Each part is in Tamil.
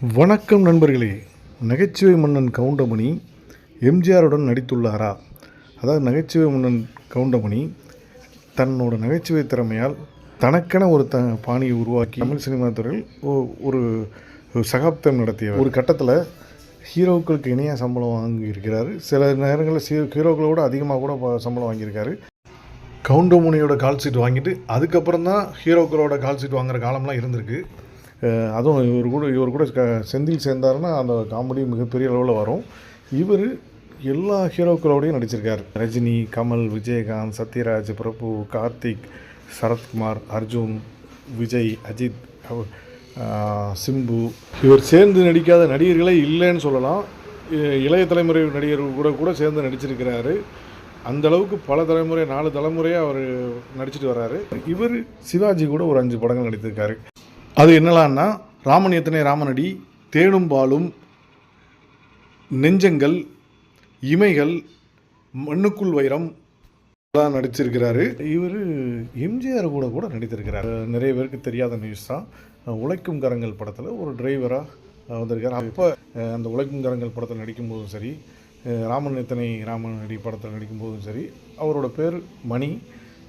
வணக்கம் நண்பர்களே. நகைச்சுவை மன்னன் கவுண்டமணி எம்ஜிஆருடன் நடித்துள்ளாரா? அதாவது நகைச்சுவை மன்னன் கவுண்டமணி தன்னோட நகைச்சுவை திறமையால் தனக்கென ஒரு த பாணியை உருவாக்கி தமிழ் சினிமா துறையில் ஒரு சகாப்தம் நடத்திய ஒரு கட்டத்தில் ஹீரோக்களுக்கு இணையாக சம்பளம் வாங்கியிருக்கிறாரு. சில நேரங்களில் சீ விட அதிகமாக கூட சம்பளம் வாங்கியிருக்காரு. கவுண்டமணியோட கால் சீட் வாங்கிட்டு அதுக்கப்புறம் தான் ஹீரோக்களோட கால் சீட் வாங்குற காலம்லாம் இருந்திருக்கு. அதுவும் இவர் கூட இவர் கூட க- செந்தில் சேர்ந்தாருன்னா அந்த காமெடி மிகப்பெரிய அளவில் வரும். இவர் எல்லா ஹீரோக்களோடையும் நடிச்சிருக்கார். ரஜினி கமல் விஜயகாந்த் சத்யராஜ் பிரபு கார்த்திக் சரத்குமார் அர்ஜுன் விஜய் அஜித் சிம்பு. இவர் சேர்ந்து நடிக்காத நடிகர்களே இல்லைன்னு சொல்லலாம். இ- இளைய தலைமுறை நடிகர்கள் கூட கூட சேர்ந்து நடிச்சிருக்கிறாரு. அந்த அளவுக்கு பல தலைமுறை நாலு தலைமுறையாக அவர் நடிச்சிட்டு வர்றாரு இவர் சிவாஜி கூட ஒரு அஞ்சு படங்கள் நடித்திருக்காரு. அது என்னலான்னா ராமன் எத்தனை ராமனடி தேனும் பாலும் நெஞ்சங்கள் இமைகள் மண்ணுக்குள் வைரம் எல்லாம் நடிச்சிருக்கிறாரு. இவர் எம்ஜிஆர் கூட கூட நடித்திருக்கிறார். நிறைய பேருக்கு தெரியாத நியூஸ் தான். உழைக்கும் கரங்கள் படத்தில் ஒரு டிரைவராக வந்திருக்கார். அப்போ அந்த உழைக்கும் கரங்கள் படத்தில் நடிக்கும்போதும் சரி ராமன் எத்தனை ராமன் அடி படத்தில் நடிக்கும்போதும் சரி அவரோட பேர் மணி.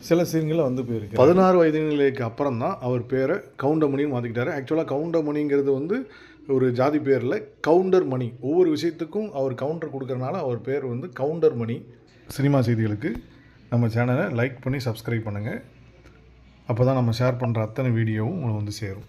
சில சீன்களில் வந்து போயிருக்கு பதினாறு வயதினர்களுக்கு அப்புறம் தான் அவர் பேரை கவுண்டமணின்னு மாற்றிக்கிட்டாரு ஆக்சுவலாக கவுண்டமணிங்கிறது வந்து ஒரு ஜாதி பேரில் கவுண்டர் மணி ஒவ்வொரு விஷயத்துக்கும் அவர் கவுண்டர் கொடுக்குறனால அவர் பேர் வந்து கவுண்டர் மணி சினிமா செய்திகளுக்கு. நம்ம சேனலை லைக் பண்ணி சப்ஸ்கிரைப் பண்ணுங்கள் அப்போ தான் நம்ம ஷேர் பண்ணுற அத்தனை வீடியோவும் உங்களுக்கு வந்து சேரும்.